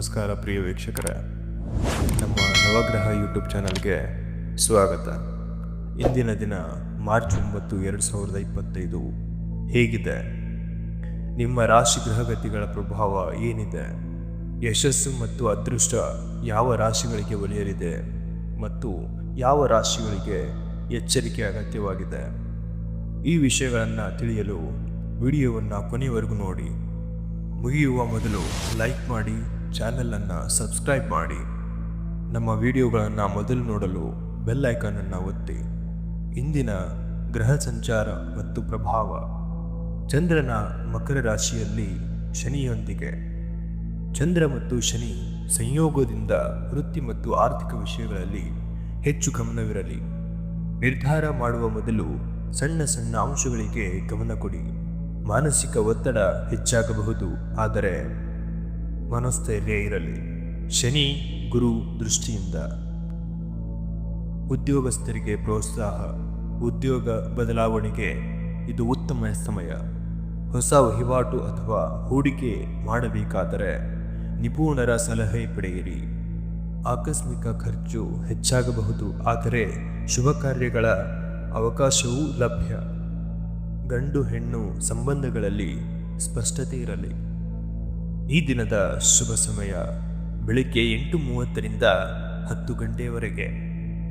ನಮಸ್ಕಾರ ಪ್ರಿಯ ವೀಕ್ಷಕರೇ. ನಮ್ಮ ನವಗ್ರಹ ಯೂಟ್ಯೂಬ್ ಚಾನಲ್ಗೆ ಸ್ವಾಗತ. ಇಂದಿನ ದಿನ ಮಾರ್ಚ್ ಒಂಬತ್ತು, ಎರಡು ಸಾವಿರದ ಇಪ್ಪತ್ತೈದು. ಹೇಗಿದೆ? ನಿಮ್ಮ ರಾಶಿ ಗ್ರಹಗತಿಗಳ ಪ್ರಭಾವ ಏನಿದೆ? ಯಶಸ್ಸು ಮತ್ತು ಅದೃಷ್ಟ ಯಾವ ರಾಶಿಗಳಿಗೆ ಒಲಿಯಲಿದೆ? ಮತ್ತು ಯಾವ ರಾಶಿಗಳಿಗೆ ಎಚ್ಚರಿಕೆ ಅಗತ್ಯವಾಗಿದೆ? ಈ ವಿಷಯಗಳನ್ನು ತಿಳಿಯಲು ವಿಡಿಯೋವನ್ನು ಕೊನೆಯವರೆಗೂ ನೋಡಿ. ಮುಗಿಯುವ ಮೊದಲು ಲೈಕ್ ಮಾಡಿ ಚಾನಲನ್ನು ಸಬ್ಸ್ಕ್ರೈಬ್ ಮಾಡಿ. ನಮ್ಮ ವಿಡಿಯೋಗಳನ್ನು ಮೊದಲು ನೋಡಲು ಬೆಲ್ ಐಕಾನನ್ನು ಒತ್ತಿ. ಇಂದಿನ ಗ್ರಹ ಸಂಚಾರ ಮತ್ತು ಪ್ರಭಾವ. ಚಂದ್ರನ ಮಕರ ರಾಶಿಯಲ್ಲಿ ಶನಿಯೊಂದಿಗೆ. ಚಂದ್ರ ಮತ್ತು ಶನಿ ಸಂಯೋಗದಿಂದ ವೃತ್ತಿ ಮತ್ತು ಆರ್ಥಿಕ ವಿಷಯಗಳಲ್ಲಿ ಹೆಚ್ಚು ಗಮನವಿರಲಿ. ನಿರ್ಧಾರ ಮಾಡುವ ಮೊದಲು ಸಣ್ಣ ಸಣ್ಣ ಅಂಶಗಳಿಗೆ ಗಮನ ಕೊಡಿ. ಮಾನಸಿಕ ಒತ್ತಡ ಹೆಚ್ಚಾಗಬಹುದು, ಆದರೆ ಮನಸ್ಥೈರ್ಯ ಇರಲಿ. ಶನಿ ಗುರು ದೃಷ್ಟಿಯಿಂದ. ಉದ್ಯೋಗಸ್ಥರಿಗೆ ಪ್ರೋತ್ಸಾಹ, ಉದ್ಯೋಗ ಬದಲಾವಣೆಗೆ ಇದು ಉತ್ತಮ ಸಮಯ. ಹೊಸ ವಹಿವಾಟು ಅಥವಾ ಹೂಡಿಕೆ ಮಾಡಬೇಕಾದರೆ ನಿಪುಣರ ಸಲಹೆ ಪಡೆಯಿರಿ. ಆಕಸ್ಮಿಕ ಖರ್ಚು ಹೆಚ್ಚಾಗಬಹುದು, ಆದರೆ ಶುಭ ಕಾರ್ಯಗಳ ಅವಕಾಶವೂ ಲಭ್ಯ. ಗಂಡು ಹೆಣ್ಣು ಸಂಬಂಧಗಳಲ್ಲಿ ಸ್ಪಷ್ಟತೆ ಇರಲಿ. ಈ ದಿನದ ಶುಭ ಸಮಯ ಬೆಳಿಗ್ಗೆ ಎಂಟು ಮೂವತ್ತರಿಂದ ಹತ್ತು ಗಂಟೆಯವರೆಗೆ,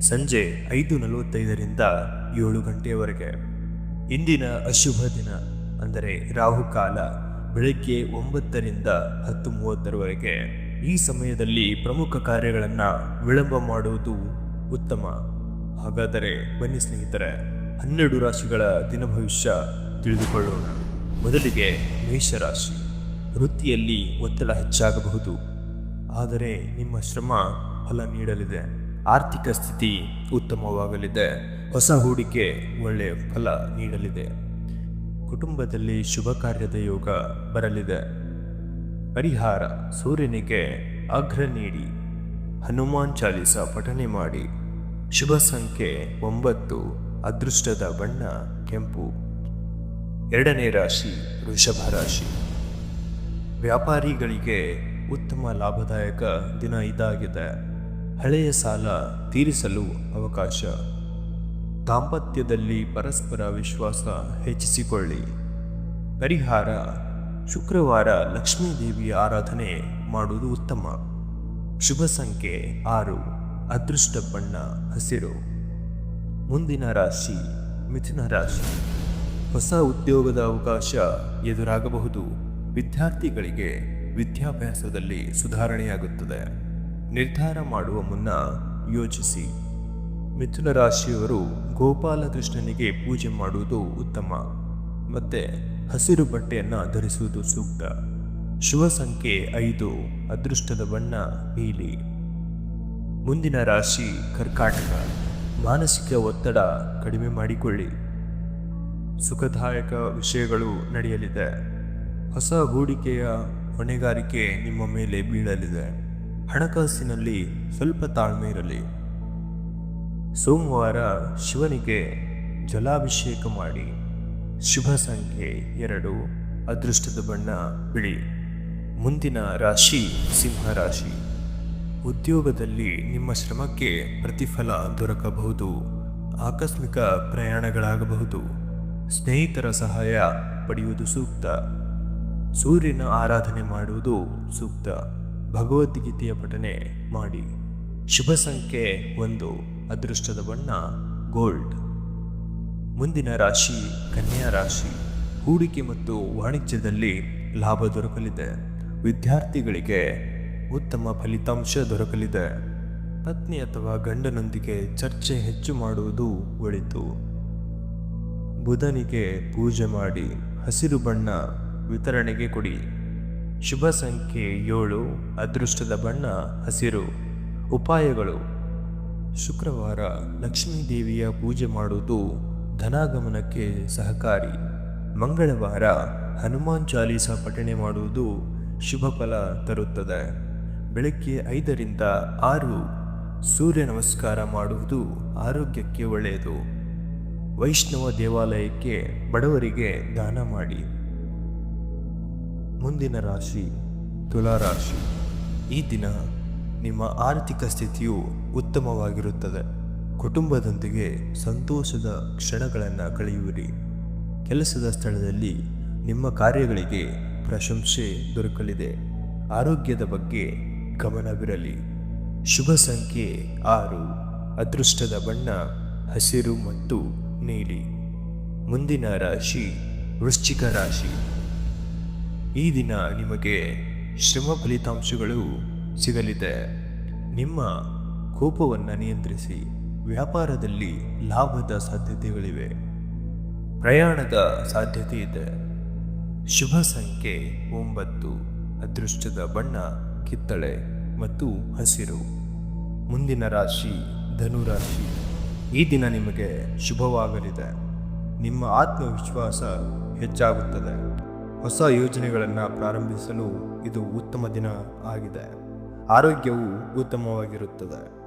ಸಂಜೆ ಐದು ನಲವತ್ತೈದರಿಂದ ಏಳು ಗಂಟೆಯವರೆಗೆ. ಇಂದಿನ ಅಶುಭ ದಿನ ಅಂದರೆ ರಾಹುಕಾಲ ಬೆಳಗ್ಗೆ ಒಂಬತ್ತರಿಂದ ಹತ್ತು ಮೂವತ್ತರವರೆಗೆ. ಈ ಸಮಯದಲ್ಲಿ ಪ್ರಮುಖ ಕಾರ್ಯಗಳನ್ನು ವಿಳಂಬ ಮಾಡುವುದು ಉತ್ತಮ. ಹಾಗಾದರೆ ಬನ್ನಿ ಸ್ನೇಹಿತರೆ, ಹನ್ನೆರಡು ರಾಶಿಗಳ ದಿನ ಭವಿಷ್ಯ ತಿಳಿದುಕೊಳ್ಳೋಣ. ಮೊದಲಿಗೆ ಮೇಷರಾಶಿ. ವೃತ್ತಿಯಲ್ಲಿ ಒತ್ತಡ ಹೆಚ್ಚಾಗಬಹುದು. ಆದರೆ ನಿಮ್ಮ ಶ್ರಮ ಫಲ ನೀಡಲಿದೆ. ಆರ್ಥಿಕ ಸ್ಥಿತಿ ಉತ್ತಮವಾಗಲಿದೆ. ಹೊಸ ಹೂಡಿಕೆ ಒಳ್ಳೆಯ ಫಲ ನೀಡಲಿದೆ. ಕುಟುಂಬದಲ್ಲಿ ಶುಭ ಕಾರ್ಯದ ಯೋಗ ಬರಲಿದೆ. ಪರಿಹಾರ ಸೂರ್ಯನಿಗೆ ಅಗ್ರ ನೀಡಿ. ಹನುಮಾನ್ ಚಾಲಿಸ ಪಠನೆ ಮಾಡಿ. ಶುಭ ಸಂಖ್ಯೆ ಒಂಬತ್ತು, ಅದೃಷ್ಟದ ಬಣ್ಣ, ಕೆಂಪು. ಎರಡನೇ ರಾಶಿ, ವೃಷಭ ರಾಶಿ. ವ್ಯಾಪಾರಿಗಳಿಗೆ ಉತ್ತಮ ಲಾಭದಾಯಕ ದಿನ ಇದಾಗಿದೆ. ಹಳೆಯ ಸಾಲ ತೀರಿಸಲು ಅವಕಾಶ. ದಾಂಪತ್ಯದಲ್ಲಿ ಪರಸ್ಪರ ವಿಶ್ವಾಸ ಹೆಚ್ಚಿಸಿಕೊಳ್ಳಿ. ಪರಿಹಾರ, ಶುಕ್ರವಾರ ಲಕ್ಷ್ಮೀ ದೇವಿಯ ಆರಾಧನೆ ಮಾಡುವುದು ಉತ್ತಮ. ಶುಭ ಸಂಖ್ಯೆ ಆರು, ಅದೃಷ್ಟ ಬಣ್ಣ ಹಸಿರು. ಮುಂದಿನ ರಾಶಿ, ಮಿಥುನ ರಾಶಿ. ಹೊಸ ಉದ್ಯೋಗದ ಅವಕಾಶ ಎದುರಾಗಬಹುದು. ವಿದ್ಯಾರ್ಥಿಗಳಿಗೆ ವಿದ್ಯಾಭ್ಯಾಸದಲ್ಲಿ ಸುಧಾರಣೆಯಾಗುತ್ತದೆ. ನಿರ್ಧಾರ ಮಾಡುವ ಮುನ್ನ ಯೋಚಿಸಿ. ಮಿಥುನ ರಾಶಿಯವರು ಗೋಪಾಲಕೃಷ್ಣನಿಗೆ ಪೂಜೆ ಮಾಡುವುದು ಉತ್ತಮ. ಮತ್ತೆ ಹಸಿರು ಬಟ್ಟೆಯನ್ನು ಧರಿಸುವುದು ಸೂಕ್ತ. ಶುಭ ಸಂಖ್ಯೆ ಐದು, ಅದೃಷ್ಟದ ಬಣ್ಣ ನೀಲಿ. ಮುಂದಿನ ರಾಶಿ ಕರ್ಕಾಟಕ. ಮಾನಸಿಕ ಒತ್ತಡ ಕಡಿಮೆ ಮಾಡಿಕೊಳ್ಳಿ. ಸುಖದಾಯಕ ವಿಷಯಗಳು ನಡೆಯಲಿದೆ. ಹೊಸ ಹೂಡಿಕೆಯ ಹೊಣೆಗಾರಿಕೆ ನಿಮ್ಮ ಮೇಲೆ ಬೀಳಲಿದೆ. ಹಣಕಾಸಿನಲ್ಲಿ ಸ್ವಲ್ಪ ತಾಳ್ಮೆ ಇರಲಿ. ಸೋಮವಾರ ಶಿವನಿಗೆ ಜಲಾಭಿಷೇಕ ಮಾಡಿ. ಶುಭ ಸಂಖ್ಯೆ ಎರಡು, ಅದೃಷ್ಟದ ಬಣ್ಣ ಬಿಳಿ. ಮುಂದಿನ ರಾಶಿ ಸಿಂಹ ರಾಶಿ. ಉದ್ಯೋಗದಲ್ಲಿ ನಿಮ್ಮ ಶ್ರಮಕ್ಕೆ ಪ್ರತಿಫಲ ದೊರಕಬಹುದು. ಆಕಸ್ಮಿಕ ಪ್ರಯಾಣಗಳಾಗಬಹುದು. ಸ್ನೇಹಿತರ ಸಹಾಯ ಪಡೆಯುವುದು ಸೂಕ್ತ. ಸೂರ್ಯನ ಆರಾಧನೆ ಮಾಡುವುದು ಸೂಕ್ತ. ಭಗವದ್ಗೀತೆಯ ಪಠನೆ ಮಾಡಿ. ಶುಭ ಸಂಖ್ಯೆ ಒಂದು, ಅದೃಷ್ಟದ ಬಣ್ಣ, ಗೋಲ್ಡ್. ಮುಂದಿನ ರಾಶಿ, ಕನ್ಯಾ ರಾಶಿ. ಹೂಡಿಕೆ ಮತ್ತು ವಾಣಿಜ್ಯದಲ್ಲಿ ಲಾಭ ದೊರಕಲಿದೆ. ವಿದ್ಯಾರ್ಥಿಗಳಿಗೆ ಉತ್ತಮ ಫಲಿತಾಂಶ ದೊರಕಲಿದೆ. ಪತ್ನಿ ಅಥವಾ ಗಂಡನೊಂದಿಗೆ ಚರ್ಚೆ ಹೆಚ್ಚು ಮಾಡುವುದು ಒಳಿತು. ಬುಧನಿಗೆ ಪೂಜೆ ಮಾಡಿ. ಹಸಿರು ಬಣ್ಣ ವಿತರಣೆಗೆ ಕೊಡಿ. ಶುಭ ಸಂಖ್ಯೆ ಏಳು, ಅದೃಷ್ಟದ ಬಣ್ಣ, ಹಸಿರು. ಉಪಾಯಗಳು. ಶುಕ್ರವಾರ ಲಕ್ಷ್ಮೀ ದೇವಿಯ ಪೂಜೆ ಮಾಡುವುದು ಧನಾಗಮನಕ್ಕೆ ಸಹಕಾರಿ. ಮಂಗಳವಾರ ಹನುಮಾನ್ ಚಾಲೀಸ ಪಠಣೆ ಮಾಡುವುದು ಶುಭ ಫಲ ತರುತ್ತದೆ. ಬೆಳಗ್ಗೆ ಐದರಿಂದ ಆರು, ಸೂರ್ಯ ನಮಸ್ಕಾರ ಮಾಡುವುದು ಆರೋಗ್ಯಕ್ಕೆ ಒಳ್ಳೆಯದು. ವೈಷ್ಣವ ದೇವಾಲಯಕ್ಕೆ ಬಡವರಿಗೆ ದಾನ ಮಾಡಿ. ಮುಂದಿನ ರಾಶಿ ತುಲಾರಾಶಿ ಈ ದಿನ ನಿಮ್ಮ ಆರ್ಥಿಕ ಸ್ಥಿತಿಯು ಉತ್ತಮವಾಗಿರುತ್ತದೆ. ಕುಟುಂಬದೊಂದಿಗೆ ಸಂತೋಷದ ಕ್ಷಣಗಳನ್ನು ಕಳೆಯುವಿರಿ. ಕೆಲಸದ ಸ್ಥಳದಲ್ಲಿ ನಿಮ್ಮ ಕಾರ್ಯಗಳಿಗೆ ಪ್ರಶಂಸೆ ದೊರಕಲಿದೆ. ಆರೋಗ್ಯದ ಬಗ್ಗೆ ಗಮನವಿರಲಿ. ಶುಭ ಸಂಖ್ಯೆ ಆರು. ಅದೃಷ್ಟದ ಬಣ್ಣ, ಹಸಿರು ಮತ್ತು ನೀಲಿ. ಮುಂದಿನ ರಾಶಿ ವೃಶ್ಚಿಕ ರಾಶಿ. ಈ ದಿನ ನಿಮಗೆ ಶ್ರಮ ಫಲಿತಾಂಶಗಳು ಸಿಗಲಿದೆ. ನಿಮ್ಮ ಕೋಪವನ್ನು ನಿಯಂತ್ರಿಸಿ ವ್ಯಾಪಾರದಲ್ಲಿ ಲಾಭದ ಸಾಧ್ಯತೆಗಳಿವೆ. ಪ್ರಯಾಣದ ಸಾಧ್ಯತೆ ಇದೆ. ಶುಭ ಸಂಖ್ಯೆ ಒಂಬತ್ತು, ಅದೃಷ್ಟದ ಬಣ್ಣ, ಕಿತ್ತಳೆ ಮತ್ತು ಹಸಿರು. ಮುಂದಿನ ರಾಶಿ ಧನುರಾಶಿ ಈ ದಿನ ನಿಮಗೆ ಶುಭವಾಗಲಿದೆ. ನಿಮ್ಮ ಆತ್ಮವಿಶ್ವಾಸ ಹೆಚ್ಚಾಗುತ್ತದೆ. ಹೊಸ ಯೋಜನೆಗಳನ್ನು ಪ್ರಾರಂಭಿಸಲು ಇದು ಉತ್ತಮ ದಿನ ಆಗಿದೆ. ಆರೋಗ್ಯವು ಉತ್ತಮವಾಗಿರುತ್ತದೆ.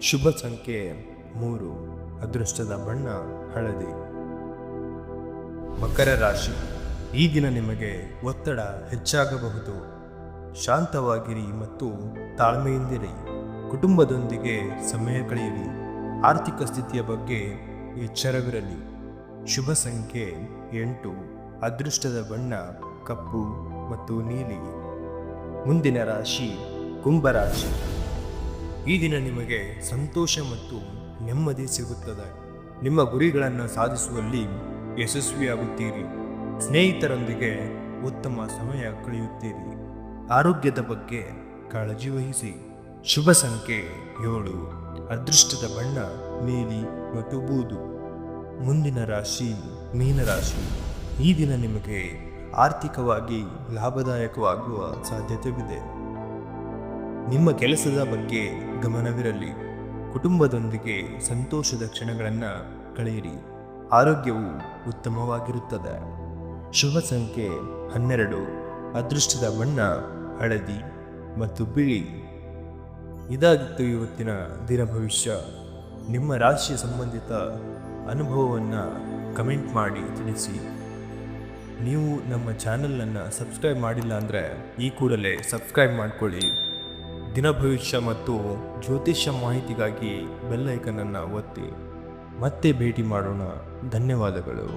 ಶುಭ ಸಂಖ್ಯೆ ಮೂರು. ಅದೃಷ್ಟದ ಬಣ್ಣ ಹಳದಿ. ಮಕರ ರಾಶಿ. ಈ ದಿನ ನಿಮಗೆ ಒತ್ತಡ ಹೆಚ್ಚಾಗಬಹುದು. ಶಾಂತವಾಗಿರಿ ಮತ್ತು ತಾಳ್ಮೆಯಿಂದಿರಿ. ಕುಟುಂಬದೊಂದಿಗೆ ಸಮಯ ಕಳೆಯಿರಿ. ಆರ್ಥಿಕ ಸ್ಥಿತಿಯ ಬಗ್ಗೆ ಎಚ್ಚರವಿರಲಿ. ಶುಭ ಸಂಖ್ಯೆ ಎಂಟು. ಅದೃಷ್ಟದ ಬಣ್ಣ, ಕಪ್ಪು ಮತ್ತು ನೀಲಿ. ಮುಂದಿನ ರಾಶಿ ಕುಂಭರಾಶಿ. ಈ ದಿನ ನಿಮಗೆ ಸಂತೋಷ ಮತ್ತು ನೆಮ್ಮದಿ ಸಿಗುತ್ತದೆ. ನಿಮ್ಮ ಗುರಿಗಳನ್ನು ಸಾಧಿಸುವಲ್ಲಿ ಯಶಸ್ವಿಯಾಗುತ್ತೀರಿ. ಸ್ನೇಹಿತರೊಂದಿಗೆ ಉತ್ತಮ ಸಮಯ ಕಳೆಯುತ್ತೀರಿ. ಆರೋಗ್ಯದ ಬಗ್ಗೆ ಕಾಳಜಿ ವಹಿಸಿ. ಶುಭ ಸಂಖ್ಯೆ ಏಳು. ಅದೃಷ್ಟದ ಬಣ್ಣ, ನೀಲಿ ಮತ್ತು ಬೂದು. ಮುಂದಿನ ರಾಶಿ ಮೀನರಾಶಿ. ಈ ದಿನ ನಿಮಗೆ ಆರ್ಥಿಕವಾಗಿ ಲಾಭದಾಯಕವಾಗುವ ಸಾಧ್ಯತೆವಿದೆ. ನಿಮ್ಮ ಕೆಲಸದ ಬಗ್ಗೆ ಗಮನವಿರಲಿ. ಕುಟುಂಬದೊಂದಿಗೆ ಸಂತೋಷದ ಕ್ಷಣಗಳನ್ನು ಕಳೆಯಿರಿ. ಆರೋಗ್ಯವು ಉತ್ತಮವಾಗಿರುತ್ತದೆ. ಶುಭ ಸಂಖ್ಯೆ ಹನ್ನೆರಡು. ಅದೃಷ್ಟದ ಬಣ್ಣ ಹಳದಿ ಮತ್ತು ಬಿಳಿ. ಇದಾಗಿತ್ತು ಇವತ್ತಿನ ದಿನ ಭವಿಷ್ಯ. ನಿಮ್ಮ ರಾಶಿಯ ಸಂಬಂಧಿತ ಅನುಭವವನ್ನು ಕಮೆಂಟ್ ಮಾಡಿ ತಿಳಿಸಿ. ನೀವು ನಮ್ಮ ಚಾನಲನ್ನು ಸಬ್ಸ್ಕ್ರೈಬ್ ಮಾಡಿಲ್ಲ ಅಂದರೆ ಈ ಕೂಡಲೇ ಸಬ್ಸ್ಕ್ರೈಬ್ ಮಾಡಿಕೊಳ್ಳಿ. ದಿನ ಭವಿಷ್ಯ ಮತ್ತು ಜ್ಯೋತಿಷ್ಯ ಮಾಹಿತಿಗಾಗಿ ಬೆಲ್ಲೈಕನನ್ನು ಒತ್ತಿ. ಮತ್ತೆ ಭೇಟಿ ಮಾಡೋಣ. ಧನ್ಯವಾದಗಳು.